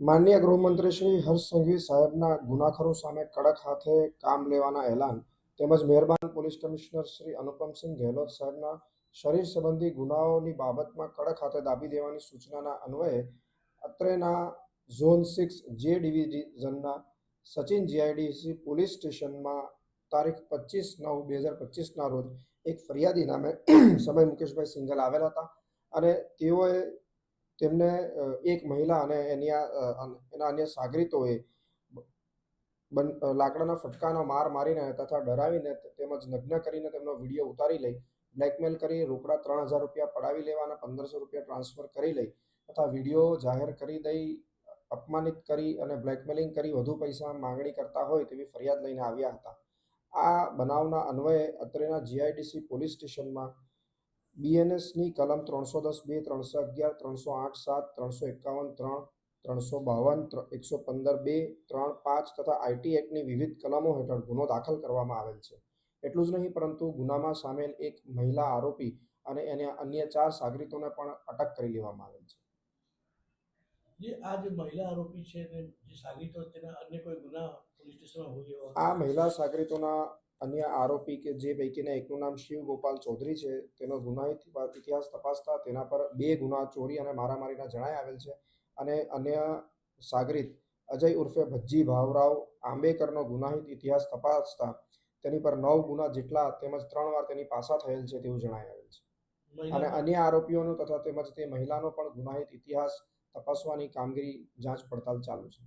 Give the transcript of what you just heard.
માનનીય ગૃહમંત્રી શ્રી હર્ષ સંઘવી સાહેબના ગુનાખરો સામે કડક હાથે કામ લેવાના એલાન તેમજ મહેરબાન પોલીસ કમિશનર શ્રી અનુપમસિંહ ગેહલોત સાહેબના શરીર સંબંધી ગુનાઓની બાબતમાં કડક હાથે દાબી દેવાની સૂચનાના અન્વયે અત્રેના ઝોન સિક્સ જે ડિવિઝનના સચિન જીઆઈડીસી પોલીસ સ્ટેશનમાં તારીખ પચીસ નવ બે હજાર પચીસના રોજ એક ફરિયાદી નામે સમય મુકેશભાઈ સિંગલ આવેલા હતા અને તેઓએ તેમને એક મહિલા અને એની એના અન્ય સાગરીતોએ લાકડાના ફટકાનો માર મારીને તથા ડરાવીને તેમજ નગ્ન કરીને તેમનો વીડિયો ઉતારી લઈ, બ્લેકમેલ કરી, રોકડા ત્રણ હજાર રૂપિયા પડાવી લેવાના પંદરસો રૂપિયા ટ્રાન્સફર કરી લઈ, તથા વીડિયો જાહેર કરી દઈ, અપમાનિત કરી અને બ્લેકમેલિંગ કરી વધુ પૈસા માંગણી કરતા હોય તેવી ફરિયાદ લઈને આવ્યા હતા. આ બનાવના અન્વયે અત્રેના જીઆઈડીસી પોલીસ સ્ટેશનમાં બીએનએસની કલમ ત્રણસો દસ બે ત્રણસો અગિયાર ત્રણસો આઠ સાત ત્રણસો એકાવન ત્રણ ત્રણસો બાવન એકસો પંદર બે ત્રણ પાંચ તથા આઈટી એક્ટની વિવિધ કલમો હેઠળ ગુનો દાખલ કરવામાં આવેલ છે. એટલું જ નહીં પરંતુ ગુનામાં સામેલ એક મહિલા આરોપી અને એને અન્ય ચાર સાગરીતોને પણ અટક કરી લેવામાં આવેલ છે. જે આ જે મહિલા આરોપી છે જે સાગીતો તેના અન્ય કોઈ ગુના પોલીસ સ્ટેશનમાં હોય આ મહિલા સાગરીતોના અન્ય આરોપી કે જે પૈકીના એકનું નામ શિવ ગોપાલ ચૌધરી છે તેનો ગુનાહિત ઇતિહાસ તપાસતા તેના પર બે ગુના ચોરી અને મારામારીના જણાય આવેલ છે. અને અન્ય સાગરિત અજય ઉર્ફે ભજ્જી ભાવરાવ આંબેકરનો ગુનાહિત ઇતિહાસ તપાસતા તેની પર નવ ગુના જેટલા તેમજ ત્રણ વાર તેની પાસા થયેલ છે તેવું જણાય આવેલ છે. અને અન્ય આરોપીઓનો તથા તેમજ તે મહિલાનો પણ ગુનાહિત ઇતિહાસ તપાસવાની કામગીરી જાંચ પડતાલ ચાલુ છે.